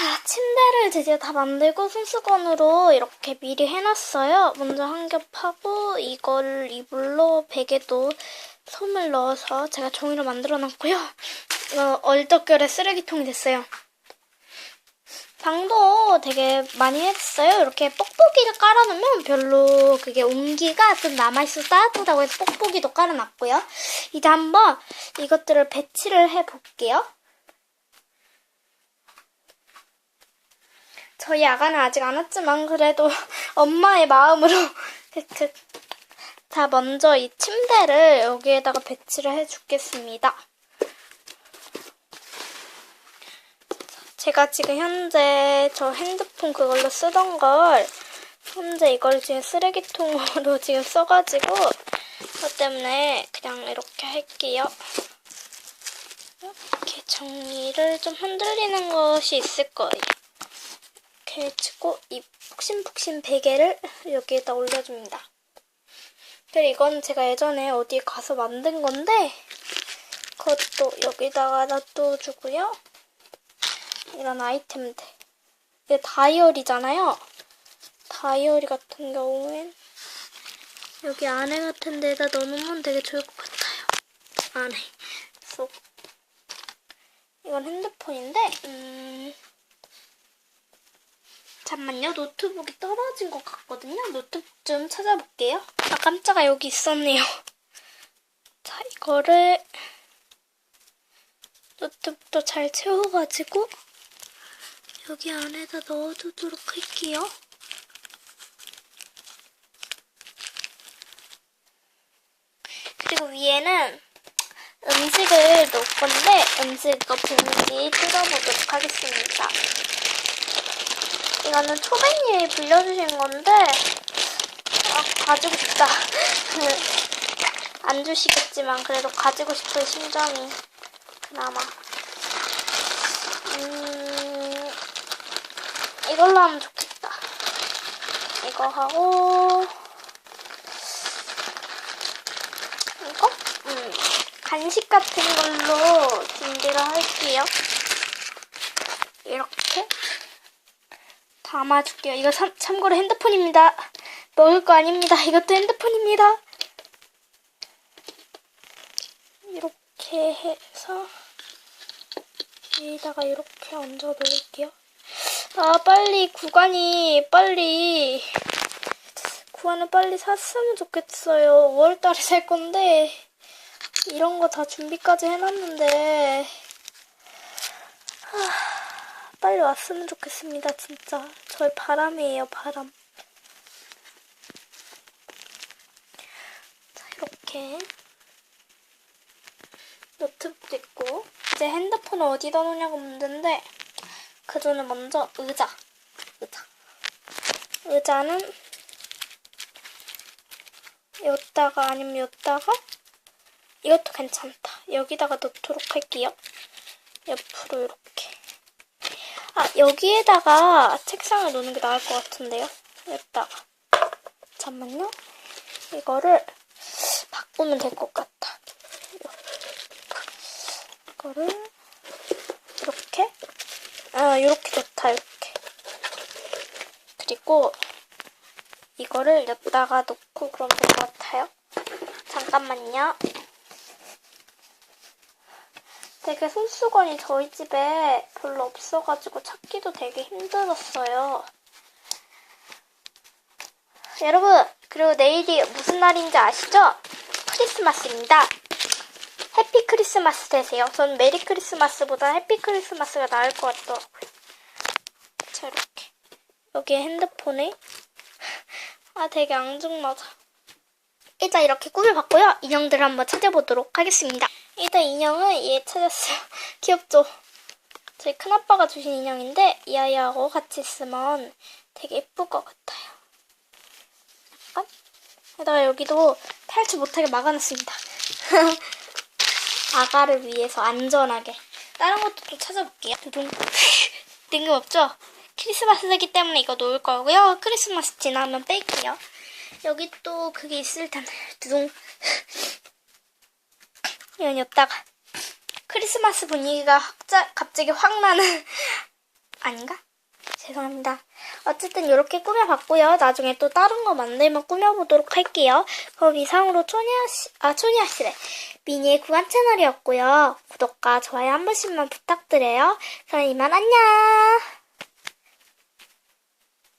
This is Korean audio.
자, 침대를 드디어 다 만들고 손수건으로 이렇게 미리 해놨어요. 먼저 한 겹 하고 이걸 이불로 베개도 솜을 넣어서 제가 종이로 만들어놨고요. 이거 얼떨결에 쓰레기통이 됐어요. 방도 되게 많이 했어요. 이렇게 뽁뽁이를 깔아놓으면 별로 그게 온기가 좀 남아있어 따뜻하다고 해서 뽁뽁이도 깔아놨고요. 이제 한번 이것들을 배치를 해볼게요. 저희 아가는 아직 안 왔지만 그래도 엄마의 마음으로. 자 먼저 이 침대를 여기에다가 배치를 해주겠습니다. 제가 지금 현재 저 핸드폰 그걸로 쓰던 걸 현재 이걸 지금 쓰레기통으로 지금 써가지고 그것 때문에 그냥 이렇게 할게요. 이렇게 정리를 좀 흔들리는 것이 있을 거예요. 이렇게 해주고 이 푹신푹신 베개를 여기에다 올려줍니다. 그리고 이건 제가 예전에 어디 가서 만든 건데 그것도 여기다가 놔둬주고요. 이런 아이템들. 이게 다이어리잖아요. 다이어리 같은 경우엔 여기 안에 같은 데다 넣어놓으면 되게 좋을 것 같아요. 안에 쏙. 이건 핸드폰인데 음... 잠만요. 노트북이 떨어진 것 같거든요. 노트북 좀 찾아볼게요. 아 깜짝아 여기 있었네요. 자 이거를 노트북도 잘 채워가지고 여기 안에다 넣어두도록 할게요. 그리고 위에는 음식을 넣을 건데 음식 이거 비닐이 뜯어보도록 하겠습니다. 이거는 초배님이 빌려주신 건데 아, 가지고 싶다. 안 주시겠지만 그래도 가지고 싶은 심정이 그나마 음, 이걸로 하면 좋겠다. 이거 하고 이거? 음, 간식 같은 걸로 준비를 할게요. 이렇게 담아줄게요. 이거 참, 참고로 핸드폰입니다. 먹을 거 아닙니다. 이것도 핸드폰입니다. 이렇게 해서 여기다가 이렇게 얹어 놓을게요. 아 빨리 구간이 빨리 구간을 빨리 샀으면 좋겠어요. 5월달에 살 건데 이런 거 다 준비까지 해놨는데 하, 빨리 왔으면 좋겠습니다. 진짜 저의 바람이에요. 바람. 자 이렇게 노트북도 있고 이제 핸드폰을 어디다 놓냐고 문제인데 그 전에 먼저 의자 의자 의자는 여기다가 아니면 여기다가 이것도 괜찮다 여기다가 놓도록 할게요 옆으로 이렇게 아 여기에다가 책상을 놓는 게 나을 것 같은데요. 여기다가. 잠만요. 이거를 바꾸면 될 것 같아. 이거를 이렇게? 아 이렇게 좋다 이렇게. 그리고 이거를 여기다가 놓고 그러면 될 것 같아요. 잠깐만요 되게 손수건이 저희 집에 별로 없어가지고 찾기도 되게 힘들었어요 여러분 그리고 내일이 무슨 날인지 아시죠? 크리스마스입니다 해피 크리스마스 되세요. 전 메리 크리스마스보다 해피 크리스마스가 나을 것 같더라고요. 자, 이렇게. 여기에 핸드폰에. 아, 되게 앙증맞아. 일단 이렇게 꾸며봤고요. 인형들 한번 찾아보도록 하겠습니다. 일단 인형은 얘 찾았어요. 귀엽죠? 저희 큰아빠가 주신 인형인데 이 아이하고 같이 있으면 되게 예쁠 것 같아요. 약간? 게다가 여기도 탈출 못하게 막아놨습니다. 아가를 위해서 안전하게. 다른 것도 좀 찾아볼게요. 두둥. 뜬금없죠? 크리스마스이기 때문에 이거 놓을 거고요. 크리스마스 지나면 뺄게요. 여기 또 그게 있을 텐데. 두둥. 여기다가. 크리스마스 분위기가 갑자, 갑자기 확 나는 아닌가? 죄송합니다. 어쨌든 이렇게 꾸며봤고요. 나중에 또 다른 거 만들면 꾸며보도록 할게요. 그럼 이상으로 초니아 씨, 아, 초니아 씨래. 미니의 구간 채널이었고요. 구독과 좋아요 한 번씩만 부탁드려요. 그럼 이만 안녕!